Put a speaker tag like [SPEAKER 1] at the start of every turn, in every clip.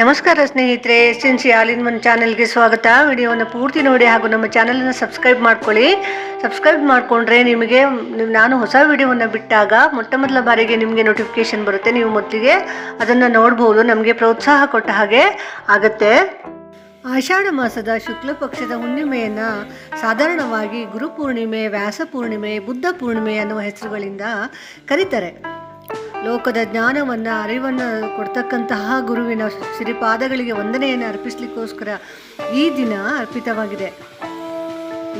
[SPEAKER 1] ನಮಸ್ಕಾರ ಸ್ನೇಹಿತರೆ S N C all in one ಚಾನಲ್ಗೆ ಸ್ವಾಗತ. ವಿಡಿಯೋವನ್ನು ಪೂರ್ತಿ ನೋಡಿ ಹಾಗೂ ನಮ್ಮ ಚಾನಲನ್ನು ಸಬ್ಸ್ಕ್ರೈಬ್ ಮಾಡ್ಕೊಳ್ಳಿ. ಸಬ್ಸ್ಕ್ರೈಬ್ ಮಾಡಿಕೊಂಡ್ರೆ ನಿಮಗೆ, ನಾನು ಹೊಸ ವಿಡಿಯೋವನ್ನು ಬಿಟ್ಟಾಗ ಮೊಟ್ಟ ಮೊದಲ ಬಾರಿಗೆ ನಿಮಗೆ ನೋಟಿಫಿಕೇಶನ್ ಬರುತ್ತೆ. ನೀವು ಮೊದಲಿಗೆ ಅದನ್ನು ನೋಡ್ಬೋದು. ನಮಗೆ ಪ್ರೋತ್ಸಾಹ ಕೊಟ್ಟ ಹಾಗೆ ಆಗುತ್ತೆ. ಆಷಾಢ ಮಾಸದ ಶುಕ್ಲ ಪಕ್ಷದ ಹುಣ್ಣಿಮೆಯನ್ನು ಸಾಧಾರಣವಾಗಿ ಗುರುಪೂರ್ಣಿಮೆ ವ್ಯಾಸ ಪೂರ್ಣಿಮೆ, ಬುದ್ಧ ಪೂರ್ಣಿಮೆ ಅನ್ನುವ ಹೆಸರುಗಳಿಂದ ಕರೀತಾರೆ. ಲೋಕದ ಜ್ಞಾನವನ್ನು, ಅರಿವನ್ನು ಕೊಡ್ತಕ್ಕಂತಹ ಗುರುವಿನ ಸಿರಿಪಾದಗಳಿಗೆ ವಂದನೆಯನ್ನು ಅರ್ಪಿಸಲಿಕ್ಕೋಸ್ಕರ ಈ ದಿನ ಅರ್ಪಿತವಾಗಿದೆ.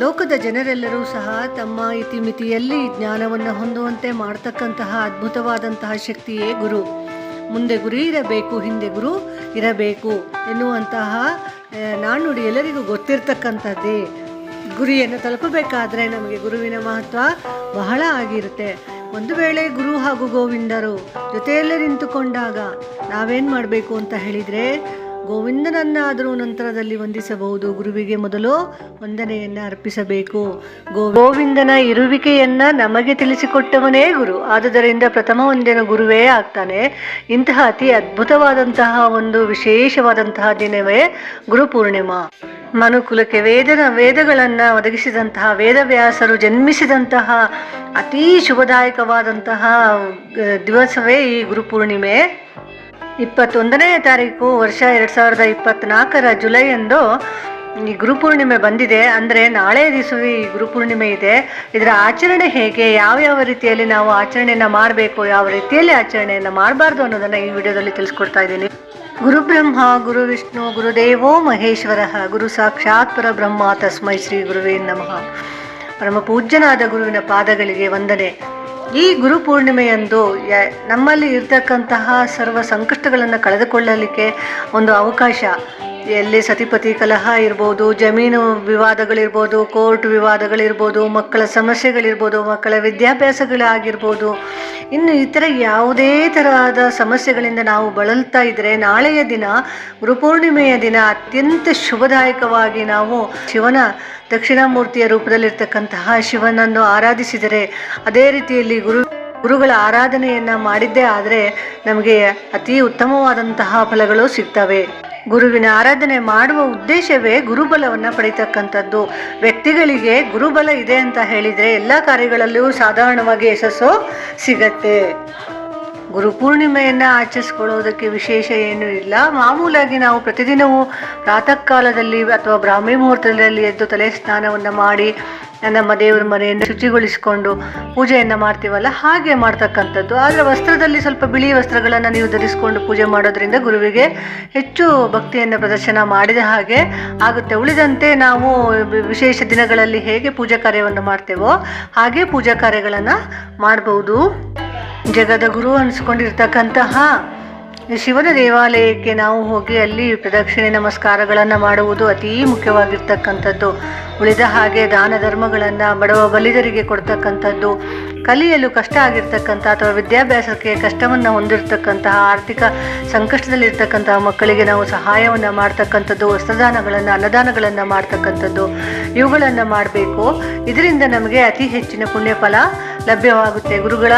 [SPEAKER 1] ಲೋಕದ ಜನರೆಲ್ಲರೂ ಸಹ ತಮ್ಮ ಇತಿಮಿತಿಯಲ್ಲಿ ಜ್ಞಾನವನ್ನು ಹೊಂದುವಂತೆ ಮಾಡ್ತಕ್ಕಂತಹ ಅದ್ಭುತವಾದಂತಹ ಶಕ್ತಿಯೇ ಗುರು. ಮುಂದೆ ಗುರಿ ಇರಬೇಕು, ಹಿಂದೆ ಗುರು ಇರಬೇಕು ಎನ್ನುವಂತಹ ನಾಣ್ಣುಡಿ ಎಲ್ಲರಿಗೂ ಗೊತ್ತಿರ್ತಕ್ಕಂಥದ್ದೇ ಗುರಿಯನ್ನು ತಲುಪಬೇಕಾದ್ರೆ ನಮಗೆ ಗುರುವಿನ ಮಹತ್ವ ಬಹಳ ಆಗಿರುತ್ತೆ. ಒಂದು ವೇಳೆ ಗುರು ಹಾಗೂ ಗೋವಿಂದರು ಜೊತೆಯಲ್ಲೇ ನಿಂತುಕೊಂಡಾಗ ನಾವೇನು ಮಾಡಬೇಕು ಅಂತ ಹೇಳಿದರೆ, ಗೋವಿಂದನನ್ನಾದರೂ ನಂತರದಲ್ಲಿ ವಂದಿಸಬಹುದು. ಗುರುವಿಗೆ ಮೊದಲು ವಂದನೆಯನ್ನು ಅರ್ಪಿಸಬೇಕು. ಗೋ ಗೋವಿಂದನ ಇರುವಿಕೆಯನ್ನು ನಮಗೆ ತಿಳಿಸಿಕೊಟ್ಟವನೇ ಗುರು. ಆದುದರಿಂದ ಪ್ರಥಮ ವಂದನ ಗುರುವೇ ಆಗ್ತಾನೆ. ಇಂತಹ ಅತಿ ಅದ್ಭುತವಾದಂತಹ ಒಂದು ವಿಶೇಷವಾದಂತಹ ದಿನವೇ ಗುರು ಪೂರ್ಣಿಮಾ. ಮನುಕುಲಕ್ಕೆ ವೇದನ, ವೇದಗಳನ್ನು ಒದಗಿಸಿದಂತಹ ವೇದವ್ಯಾಸರು ಜನ್ಮಿಸಿದಂತಹ ಅತೀ ಶುಭದಾಯಕವಾದಂತಹ ದಿವಸವೇ ಈ ಗುರುಪೂರ್ಣಿಮೆ ಇಪ್ಪತ್ತೊಂದನೇ ತಾರೀಕು ವರ್ಷ ಎರಡು ಸಾವಿರದ ಇಪ್ಪತ್ತ್ನಾಲ್ಕರ ಜುಲೈಯಂದು ಈ ಗುರುಪೂರ್ಣಿಮೆ ಬಂದಿದೆ ಅಂದರೆ ನಾಳೆ ದಿವಸವೇ ಈ ಗುರುಪೂರ್ಣಿಮೆ ಇದೆ. ಇದರ ಆಚರಣೆ ಹೇಗೆ? ಯಾವ ಯಾವ ರೀತಿಯಲ್ಲಿ ನಾವು ಆಚರಣೆಯನ್ನು ಮಾಡಬೇಕು? ಯಾವ ರೀತಿಯಲ್ಲಿ ಆಚರಣೆಯನ್ನು ಮಾಡಬಾರ್ದು ಅನ್ನೋದನ್ನು ಈ ವಿಡಿಯೋದಲ್ಲಿ ತಿಳಿಸ್ಕೊಡ್ತಾ ಇದ್ದೀನಿ. ಗುರುಬ್ರಹ್ಮ, ಗುರು ವಿಷ್ಣು ಗುರುದೇವೋ ಮಹೇಶ್ವರ, ಗುರು ಸಾಕ್ಷಾತ್ ಪರಬ್ರಹ್ಮ ತಸ್ಮೈ ಶ್ರೀ ಗುರುವೇ ನಮಃ. ಪರಮ ಪೂಜ್ಯನಾದ ಗುರುವಿನ ಪಾದಗಳಿಗೆ ವಂದನೆ. ಈ ಗುರು ಪೂರ್ಣಿಮೆಯಂದು ಯ- ನಮ್ಮಲ್ಲಿ ಇರ್ತಕ್ಕಂತಹ ಸರ್ವ ಸಂಕಷ್ಟಗಳನ್ನು ಕಳೆದುಕೊಳ್ಳಲಿಕ್ಕೆ ಒಂದು ಅವಕಾಶ. ಎಲ್ಲಿ ಸತಿಪತಿ ಕಲಹ ಇರ್ಬೋದು, ಜಮೀನು ವಿವಾದಗಳಿರ್ಬೋದು, ಕೋರ್ಟ್ ವಿವಾದಗಳಿರ್ಬೋದು, ಮಕ್ಕಳ ಸಮಸ್ಯೆಗಳಿರ್ಬೋದು, ಮಕ್ಕಳ ವಿದ್ಯಾಭ್ಯಾಸಗಳಾಗಿರ್ಬೋದು. ಇನ್ನು ಇತರ ಯಾವುದೇ ತರಹದ ಸಮಸ್ಯೆಗಳಿಂದ ನಾವು ಬಳಲ್ತಾ ಇದ್ದರೆ ನಾಳೆಯ ದಿನ, ಗುರುಪೂರ್ಣಿಮೆಯ ದಿನ ಅತ್ಯಂತ ಶುಭದಾಯಕವಾಗಿ ನಾವು ಶಿವನ ದಕ್ಷಿಣಾಮೂರ್ತಿಯ ರೂಪದಲ್ಲಿರ್ತಕ್ಕಂತಹ ಶಿವನನ್ನು ಆರಾಧಿಸಿದರೆ, ಅದೇ ರೀತಿಯಲ್ಲಿ ಗುರು, ಗುರುಗಳ ಆರಾಧನೆಯನ್ನು ಮಾಡಿದ್ದೇ ಆದರೆ ನಮಗೆ ಅತಿ ಉತ್ತಮವಾದಂತಹ ಫಲಗಳು ಸಿಗ್ತವೆ. ಗುರುವಿನ ಆರಾಧನೆ ಮಾಡುವ ಉದ್ದೇಶವೇ ಗುರುಬಲವನ್ನು ಪಡಿತಕ್ಕಂಥದ್ದು. ವ್ಯಕ್ತಿಗಳಿಗೆ ಗುರುಬಲ ಇದೆ ಅಂತ ಹೇಳಿದರೆ ಎಲ್ಲ ಕಾರ್ಯಗಳಲ್ಲೂ ಸಾಧಾರಣವಾಗಿ ಯಶಸ್ಸು ಸಿಗತ್ತೆ. ಗುರುಪೂರ್ಣಿಮೆಯನ್ನು ಆಚರಿಸ್ಕೊಳ್ಳೋದಕ್ಕೆ ವಿಶೇಷ ಏನೂ ಇಲ್ಲ. ಮಾಮೂಲಾಗಿ ನಾವು ಪ್ರತಿದಿನವೂ ಪ್ರಾತಃ ಕಾಲದಲ್ಲಿ ಅಥವಾ ಬ್ರಾಹ್ಮಿ ಮುಹೂರ್ತದಲ್ಲಿ ಎದ್ದು ತಲೆ ಸ್ನಾನವನ್ನು ಮಾಡಿ ನಮ್ಮ ದೇವರ ಮನೆಯನ್ನು ಶುಚಿಗೊಳಿಸಿಕೊಂಡು ಪೂಜೆಯನ್ನು ಮಾಡ್ತೀವಲ್ಲ, ಹಾಗೆ ಮಾಡ್ತಕ್ಕಂಥದ್ದು. ಆದರೆ ವಸ್ತ್ರದಲ್ಲಿ ಸ್ವಲ್ಪ ಬಿಳಿ ವಸ್ತ್ರಗಳನ್ನು ನೀವು ಧರಿಸಿಕೊಂಡು ಪೂಜೆ ಮಾಡೋದ್ರಿಂದ ಗುರುವಿಗೆ ಹೆಚ್ಚು ಭಕ್ತಿಯನ್ನು ಪ್ರದರ್ಶನ ಮಾಡಿದ ಹಾಗೆ ಆಗುತ್ತೆ. ಉಳಿದಂತೆ ನಾವು ವಿಶೇಷ ದಿನಗಳಲ್ಲಿ ಹೇಗೆ ಪೂಜಾ ಕಾರ್ಯವನ್ನು ಮಾಡ್ತೇವೋ ಹಾಗೆ ಪೂಜಾ ಕಾರ್ಯಗಳನ್ನು ಮಾಡಬಹುದು ಜಗದ ಗುರು ಅನಿಸ್ಕೊಂಡಿರ್ತಕ್ಕಂತಹ ಶಿವನ ದೇವಾಲಯಕ್ಕೆ ನಾವು ಹೋಗಿ ಅಲ್ಲಿ ಪ್ರದಕ್ಷಿಣೆ ನಮಸ್ಕಾರಗಳನ್ನು ಮಾಡುವುದು ಅತೀ ಮುಖ್ಯವಾಗಿರ್ತಕ್ಕಂಥದ್ದು. ಉಳಿದ ಹಾಗೆ ದಾನ ಧರ್ಮಗಳನ್ನು ಬಡವ ಬಲಿದರಿಗೆ ಕೊಡ್ತಕ್ಕಂಥದ್ದು, ಕಲಿಯಲು ಕಷ್ಟ ಆಗಿರ್ತಕ್ಕಂಥ ಅಥವಾ ವಿದ್ಯಾಭ್ಯಾಸಕ್ಕೆ ಕಷ್ಟವನ್ನು ಹೊಂದಿರತಕ್ಕಂತಹ ಆರ್ಥಿಕ ಸಂಕಷ್ಟದಲ್ಲಿರ್ತಕ್ಕಂತಹ ಮಕ್ಕಳಿಗೆ ನಾವು ಸಹಾಯವನ್ನು ಮಾಡ್ತಕ್ಕಂಥದ್ದು, ವಸ್ತ್ರದಾನಗಳನ್ನು, ಅನ್ನದಾನಗಳನ್ನು ಮಾಡ್ತಕ್ಕಂಥದ್ದು, ಇವುಗಳನ್ನು ಮಾಡಬೇಕು. ಇದರಿಂದ ನಮಗೆ ಅತಿ ಹೆಚ್ಚಿನ ಪುಣ್ಯಫಲ ಲಭ್ಯವಾಗುತ್ತೆ. ಗುರುಗಳ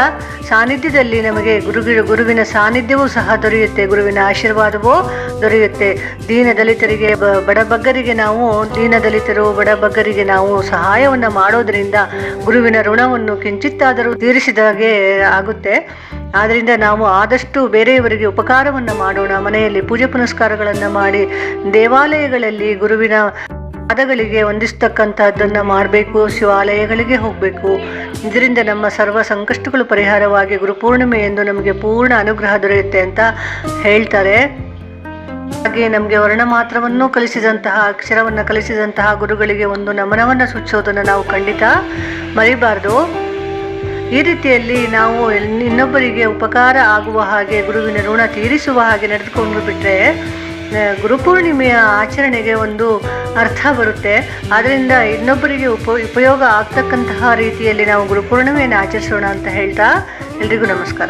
[SPEAKER 1] ಸಾನ್ನಿಧ್ಯದಲ್ಲಿ ನಮಗೆ ಗುರುಗಿ ಗುರುವಿನ ಸಾನ್ನಿಧ್ಯವೂ ಸಹ ದೊರೆಯುತ್ತೆ. ಗುರುವಿನ ಆಶೀರ್ವಾದವೂ ದೊರೆಯುತ್ತೆ. ದೀನ ದಲಿತರಿಗೆ ಬಡಬಗ್ಗರಿಗೆ ನಾವು ದೀನ ದಲಿತರು ಬಡಬಗ್ಗರಿಗೆ ನಾವು ಸಹಾಯವನ್ನು ಮಾಡೋದರಿಂದ ಗುರುವಿನ ಋಣವನ್ನು ಕಿಂಚಿತ್ತಾದರೂ ತೀರಿಸಿದಾಗೆ ಆಗುತ್ತೆ. ಆದ್ದರಿಂದ ನಾವು ಆದಷ್ಟು ಬೇರೆಯವರಿಗೆ ಉಪಕಾರವನ್ನು ಮಾಡೋಣ. ಮನೆಯಲ್ಲಿ ಪೂಜೆ ಪುನಸ್ಕಾರಗಳನ್ನು ಮಾಡಿ ದೇವಾಲಯಗಳಲ್ಲಿ ಗುರುವಿನ ಪಾದಗಳಿಗೆ ವಂದಿಸ್ತಕ್ಕಂಥದ್ದನ್ನು ಮಾಡಬೇಕು ಶಿವಾಲಯಗಳಿಗೆ ಹೋಗಬೇಕು. ಇದರಿಂದ ನಮ್ಮ ಸರ್ವ ಸಂಕಷ್ಟಗಳು ಪರಿಹಾರವಾಗಿ ಗುರುಪೂರ್ಣಿಮೆ ಎಂದು ನಮಗೆ ಪೂರ್ಣ ಅನುಗ್ರಹ ದೊರೆಯುತ್ತೆ ಅಂತ ಹೇಳ್ತಾರೆ. ಹಾಗೆ ನಮಗೆ ವರ್ಣ ಮಾತ್ರವನ್ನು ಕಲಿಸಿದಂತಹ, ಅಕ್ಷರವನ್ನು ಕಲಿಸಿದಂತಹ ಗುರುಗಳಿಗೆ ಒಂದು ನಮನವನ್ನು ಸುಚ್ಚೋದನ್ನು ನಾವು ಖಂಡಿತ ಮರಿಬಾರ್ದು. ಈ ರೀತಿಯಲ್ಲಿ ನಾವು ಇನ್- ಇನ್ನೊಬ್ಬರಿಗೆ ಉಪಕಾರ ಆಗುವ ಹಾಗೆ ಗುರುವಿನ ಋಣ ತೀರಿಸುವ ಹಾಗೆ ನಡೆದುಕೊಂಡು ಬಿಟ್ಟರೆ ಗುರುಪೂರ್ಣಿಮೆಯ ಆಚರಣೆಗೆ ಒಂದು ಅರ್ಥ ಬರುತ್ತೆ. ಆದ್ದರಿಂದ ಇನ್ನೊಬ್ಬರಿಗೆ ಉಪ, ಉಪಯೋಗ ಆಗ್ತಕ್ಕಂತಹ ರೀತಿಯಲ್ಲಿ ನಾವು ಗುರುಪೂರ್ಣಿಮೆಯನ್ನು ಆಚರಿಸೋಣ ಅಂತ ಹೇಳ್ತಾ ಎಲ್ರಿಗೂ ನಮಸ್ಕಾರ.